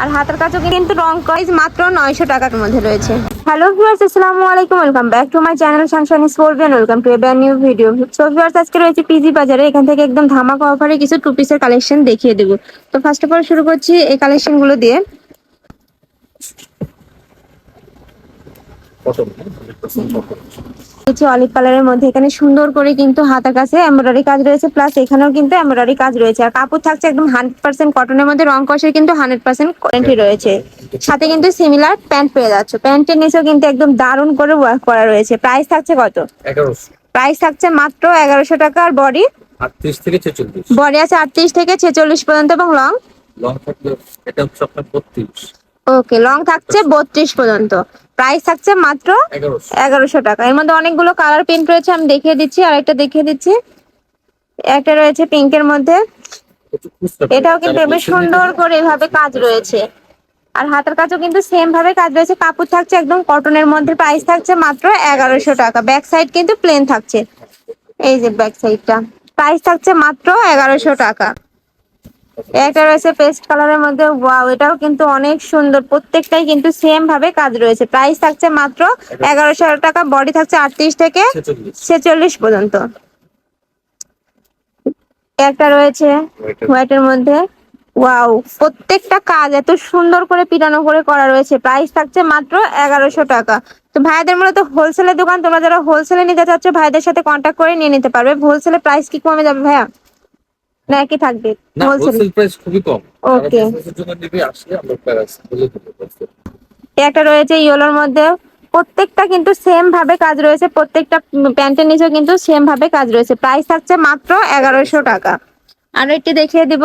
আর হাতের কাছেও কিন্তু রং কাজ মাত্র নয়শো টাকার মধ্যে রয়েছে। হ্যালো ভিউয়ার্স আসসালামু আলাইকুম welcome back to my channel Sunshine Sports welcome to a brand new video so viewers আজকে রয়েছে পিজি বাজারে, এখান থেকে একদম ধামাকা অফারে কিছু টু পিসের কালেকশন দেখিয়ে দেবো। তো ফার্স্ট অফ অল শুরু করছি এই কালেকশনগুলো দিয়ে। কিছু অলিভ কালারের মধ্যে এখানে সুন্দর করে কিন্তু হাতার কাছে এমব্রয়ডারি কাজ রয়েছে প্লাস এখানেও কিন্তু এমব্রয়ডারি কাজ রয়েছে। আর কাপড় থাকছে একদম হান্ড্রেড পার্সেন্ট কটনের মধ্যে রং কষের কিন্তু হান্ড্রেড পার্সেন্ট কোয়ারেন্টি রয়েছে। সাথে কিন্তু সিমিলার প্যান্ট পেয়ে যাচ্ছে। প্যান্টের নিচেও কিন্তু একদম দারুণ করে ওয়ার্ক করা রয়েছে। প্রাইস থাকছে কত? প্রাইস থাকছে মাত্র এগারোশো টাকা আর বডি আটত্রিশ থেকে ছেচল্লিশ। বডি আছে আটত্রিশ থেকে ছেচল্লিশ পর্যন্ত এবং লং লং থাকলে এটা হচ্ছে আপনার বত্রিশ। ওকে লং থাকছে বত্রিশ পর্যন্ত। প্রাইস থাকছে মাত্র এগারোশো। টাকা। এর মধ্যে অনেকগুলো কালার প্রিন্ট রয়েছে আমি দেখিয়ে দিচ্ছি আর একটা দেখিয়ে দিচ্ছি। একটা রয়েছে পিঙ্কের মধ্যে। এটাও কিন্তু বেশ সুন্দর করে এভাবে কাজ রয়েছে। আর হাতের কাছেও কিন্তু সেম ভাবে কাজ রয়েছে। কাপড় থাকছে একদম কটনের মধ্যে। প্রাইস থাকছে মাত্র এগারোশো টাকা। ব্যাক সাইড কিন্তু প্লেন থাকছে। এই যে ব্যাক সাইডটা প্রাইস থাকছে মাত্র এগারোশো টাকা। একটা রয়েছে পেস্ট কালারের মধ্যে। ওয়াও এটাও কিন্তু অনেক সুন্দর। প্রত্যেকটাই কিন্তু সেম ভাবে কাজ রয়েছে। প্রাইস থাকছে মাত্র এগারোশো টাকা বডি থাকছে আটত্রিশ থেকে ছেচল্লিশ। পর্যন্ত। একটা রয়েছে হোয়াইটের মধ্যে। ওয়াও প্রত্যেকটা কাজ এত সুন্দর করে পিটানো করে করা রয়েছে। প্রাইস থাকছে মাত্র এগারোশো টাকা। তো ভাইদের মূলত হোলসেলের দোকান তোমরা যারা হোলসেলে নিতে চাচ্ছ ভাইদের সাথে কন্ট্যাক্ট করে নিয়ে নিতে পারবে। হোলসেলে প্রাইস কি কমে যাবে ভাইয়া? না একই থাকবে। হোলসেল প্রাইস খুবই কম। দেবো একটা রয়েছে ইয়েলোর মধ্যে। প্রত্যেকটা কিন্তু সেম ভাবে কাজ রয়েছে। প্রত্যেকটা প্যান্টের নিচেও কিন্তু সেম ভাবে কাজ রয়েছে। প্রাইস থাকছে মাত্র এগারোশো টাকা। আর একটি দেখিয়ে দিব।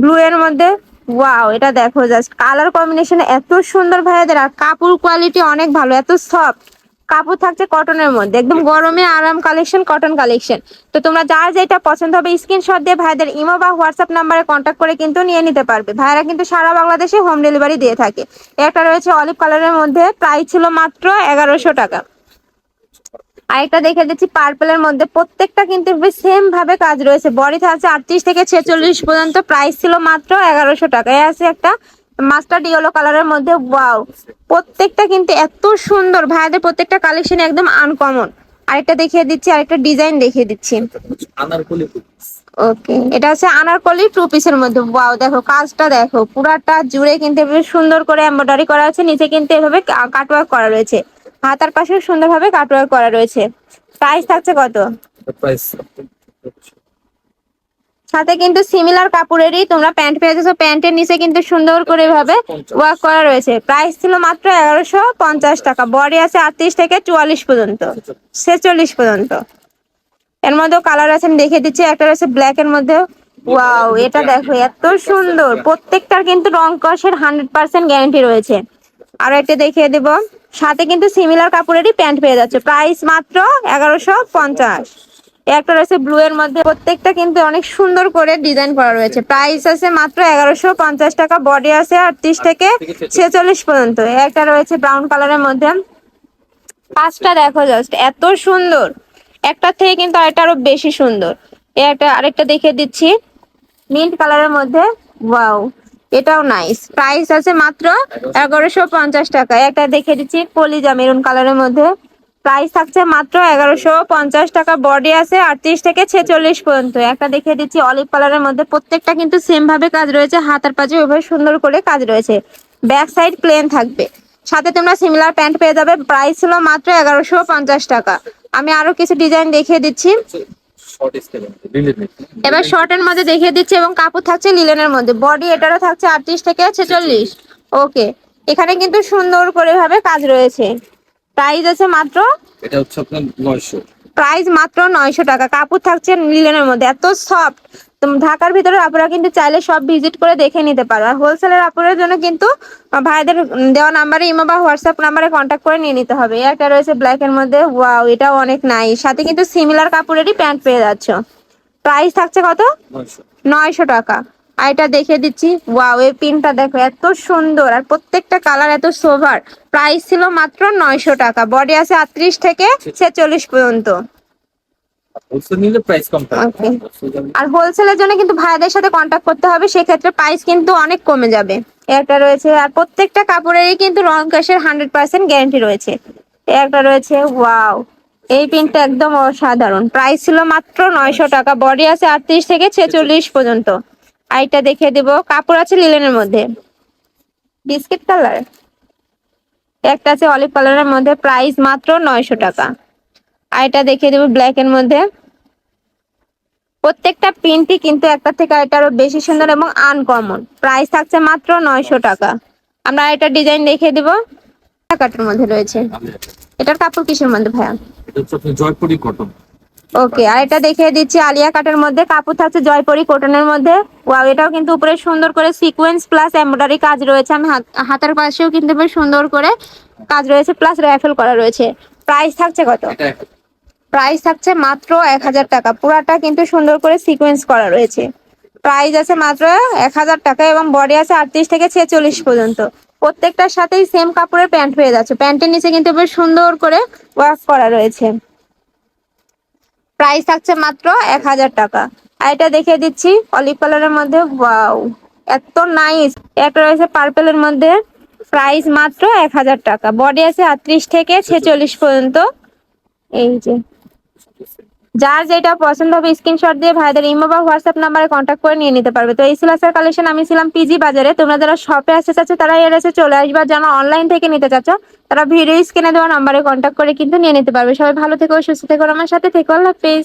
ব্লু এর মধ্যে। ওয়াও এটা দেখো জাস্ট কালার কম্বিনেশন এত সুন্দর ভাইয়াদের। আর কাপড় কোয়ালিটি অনেক ভালো এত সফট কাপড় থাকছে কটনের মধ্যে। একদম গরমে আরাম কালেকশন কটন কালেকশন তো তোমরা যার যেটা পছন্দ হবে স্ক্রিনশট দিয়ে ভাইদের ইমো বা হোয়াটসঅ্যাপ নাম্বারে কন্ট্যাক্ট করে কিন্তু নিয়ে নিতে পারবে। ভাইরা কিন্তু সারা বাংলাদেশে হোম ডেলিভারি দিয়ে থাকে। একটা রয়েছে অলিভ কালারের মধ্যে প্রাইস ছিল মাত্র এগারোশো টাকা। আরেকটা দেখে দিচ্ছি পার্পেলের মধ্যে প্রত্যেকটা কিন্তু সেম ভাবে কাজ রয়েছে। বডি থাকছে আটত্রিশ থেকে ছেচল্লিশ পর্যন্ত প্রাইস ছিল মাত্র এগারোশো টাকা। এ আছে একটা মাস্টার্ড ইয়েলো কালারের মধ্যে ওয়াও প্রত্যেকটা কিন্তু এত সুন্দর। ভাইয়াদের প্রত্যেকটা কালেকশন একদম আনকমন আরেকটা দেখিয়ে দিচ্ছি আরেকটা ডিজাইন দেখিয়ে দিচ্ছি। আনারকলি ওকে এটা হচ্ছে আনারকলি টু পিসের মধ্যে ওয়াও দেখো কাজটা দেখো পুরাটা জুড়ে কিন্তু বেশ সুন্দর করে এমব্রয়ডারি করা আছে নিচে কিন্তু এভাবে কাটওয়ার্ক করা রয়েছে। হাতার পাশেও সুন্দরভাবে কাটওয়ার্ক করা রয়েছে। প্রাইস থাকছে কত? প্রাইস সাথে কিন্তু সিমিলার কাপড়েরই তোমরা প্যান্ট পেয়ে যাচ্ছ। প্যান্টের নিচে কিন্তু সুন্দর করে এভাবে ওয়ার্ক করা রয়েছে। প্রাইস ছিল মাত্র এগারোশো পঞ্চাশ টাকা। বডি আছে আটত্রিশ থেকে চুয়াল্লিশ পর্যন্ত। ছেচল্লিশ পর্যন্ত। এর মধ্যেও কালার আছে, আমি দেখে দিচ্ছি। একটা রয়েছে ব্ল্যাক এর মধ্যে ওয়াও এটা দেখো, এত সুন্দর। প্রত্যেকটার কিন্তু রং কষের হান্ড্রেড পার্সেন্ট গ্যারান্টি রয়েছে। আর একটা দেখিয়ে দেব। সাথে কিন্তু সিমিলার কাপড়েরই প্যান্ট পেয়ে যাচ্ছে। প্রাইস মাত্র এগারোশো পঞ্চাশ। একটা রয়েছে ব্লু এর মধ্যে। প্রত্যেকটা কিন্তু অনেক সুন্দর করে ডিজাইন করা রয়েছে। প্রাইস আছে মাত্র এগারোশো পঞ্চাশ টাকা বডি আছে আটত্রিশ থেকে ছেচল্লিশ পর্যন্ত। একটা রয়েছে ব্রাউন কালারের মধ্যে। পাঁচটা দেখো জাস্ট এত সুন্দর। একটা থেকে কিন্তু আরেকটা আরও বেশি সুন্দর। এই একটা আরেকটা দেখে দিচ্ছি। মিন্ট কালারের মধ্যে ওয়াও এটাও নাইস প্রাইস আছে মাত্র এগারোশো পঞ্চাশ টাকা। একটা দেখে দিচ্ছি কলিজা মেরুন কালারের মধ্যে। প্রাইস থাকছে মাত্র এগারোশো পঞ্চাশ টাকা। বডি আছে আটত্রিশ থেকে ছেচল্লিশ পর্যন্ত। একটা দেখে দিচ্ছি অলিভ কালারের মধ্যে প্রত্যেকটা কিন্তু সেম ভাবে কাজ রয়েছে। হাতার পাশে ওইভাবে সুন্দর করে কাজ রয়েছে। ব্যাক সাইড প্লেন থাকবে। সাথে তোমরা সিমিলার প্যান্ট পেয়ে যাবে। প্রাইস ছিল মাত্র এগারোশো পঞ্চাশ টাকা। আমি আরও কিছু ডিজাইন দেখিয়ে দিচ্ছি। এবার শর্টের মধ্যে দেখিয়ে দিচ্ছি এবং কাপড় থাকছে লিলেনের মধ্যে। বডি এটারও থাকছে আটত্রিশ থেকে ছেচল্লিশ। ওকে এখানে কিন্তু সুন্দর করে ভাবে কাজ রয়েছে। প্রাইস আছে মাত্র? এটা হচ্ছে আপনার নয়শো। প্রাইস মাত্র নয়শো টাকা। কাপড় থাকছে লিলেনের মধ্যে। এত সফট ঢাকার ভিতরে আপনারা কিন্তু চাইলে সব ভিজিট করে দেখে নিতে পারো। আর হোলসেলের আপনাদের জন্য কিন্তু ভাইদের দেওয়া নাম্বারে ইমো বা হোয়াটসঅ্যাপ নাম্বারে কন্ট্যাক্ট করে নিয়ে নিতে হবে। একটা রয়েছে ব্ল্যাক এর মধ্যে। ওয়াও এটাও অনেক নাই সাথে কিন্তু সিমিলার কাপড়েরই প্যান্ট পেয়ে যাচ্ছ। প্রাইস থাকছে কত? নয়শো টাকা। আর এটা দেখে দিচ্ছি। ওয়াও এই পিনটা দেখো এত সুন্দর। আর প্রত্যেকটা কালার এত সোভার। প্রাইস ছিল মাত্র নয়শো টাকা। বডি আছে আটত্রিশ থেকে ছেচল্লিশ পর্যন্ত. আর হোলসেলের জন্য কিন্তু ভাইদের সাথে কন্ট্যাক্ট করতে হবে। সেক্ষেত্রে প্রাইস কিন্তু অনেক কমে যাবে। একটা রয়েছে। আর প্রত্যেকটা কাপড়েরই কিন্তু রং কাশের হান্ড্রেড পার্সেন্ট গ্যারান্টি রয়েছে। একটা রয়েছে। ওয়াও এই প্রিন্টটা একদম অসাধারণ। প্রাইস ছিল মাত্র নয়শো টাকা। বডি আছে আটত্রিশ থেকে ছেচল্লিশ পর্যন্ত। আর এটা দেখিয়ে দেবো। কাপড় আছে লিলেনের মধ্যে। Biscuit colour. একটা আছে অলিভ কালারের মধ্যে। প্রাইস মাত্র নয়শো টাকা। আর এটা দেখিয়ে দেবো ব্ল্যাক এর মধ্যে। প্রত্যেকটা প্রিন্টই কিন্তু একটা থেকে একটা আরও বেশি সুন্দর এবং আনকমন প্রাইস থাকছে মাত্র নয়শো টাকা। আমরা এটা ডিজাইন দেখিয়ে দিব। কাটের মধ্যে রয়েছে। এটার কাপড় কিসের মধ্যে ভাইয়া? জয়পুরি কটন ওকে আর এটা দেখিয়ে দিচ্ছি আলিয়া কাটের মধ্যে। কাপড় থাকছে জয়পুরি কটনের মধ্যে। ওয়াও এটাও কিন্তু উপরে সুন্দর করে সিকোয়েন্স প্লাস এমব্রয়ডারি কাজ রয়েছে। আমি হাত- হাতের পাশেও কিন্তু বেশ সুন্দর করে কাজ রয়েছে প্লাস র্যাফেল করা রয়েছে। প্রাইস থাকছে কত? প্রাইস থাকছে মাত্র এক হাজার টাকা। পুরাটা কিন্তু সুন্দর করে সিকোয়েন্স করা রয়েছে। প্রাইস আছে মাত্র এক হাজার টাকা এবং বডি আছে আটত্রিশ থেকে ছেচল্লিশ পর্যন্ত। প্রত্যেকটার সাথেই সেম কাপড়ের প্যান্ট হয়ে যাচ্ছে। প্যান্টের নিচে কিন্তু বেশ সুন্দর করে ওয়ার্ক করা রয়েছে। প্রাইস থাকছে মাত্র এক হাজার টাকা। আর এটা দেখে দিচ্ছি, অলিভ কালারের মধ্যে, ওয়াও, এত নাইস একটা রয়েছে পার্পেলের মধ্যে প্রাইস মাত্র এক হাজার টাকা। বডি আছে আটত্রিশ থেকে ছেচল্লিশ পর্যন্ত। এই যে। যার যেটা পছন্দ হবে স্ক্রিনশট দিয়ে ভাইদের ইমো বা হোয়াটসঅ্যাপ নাম্বারে কন্ট্যাক্ট করে নিয়ে নিতে পারবে। তো এই সিলাসের কালেকশন আমি ছিলাম পিজি বাজারে। তোমরা যারা শপে আসতে চাচ্ছ, তারা এর এসে চলে আসবে। যারা অনলাইন থেকে নিতে চাচ্ছ, তারা ভিডিও স্ক্রিনে দেওয়া নাম্বারে কন্ট্যাক্ট করে কিন্তু নিয়ে নিতে পারবে। সবাই ভালো থেকো, সুস্থ থেকো আমার সাথে থেকো। আল্লাহ হাফেজ।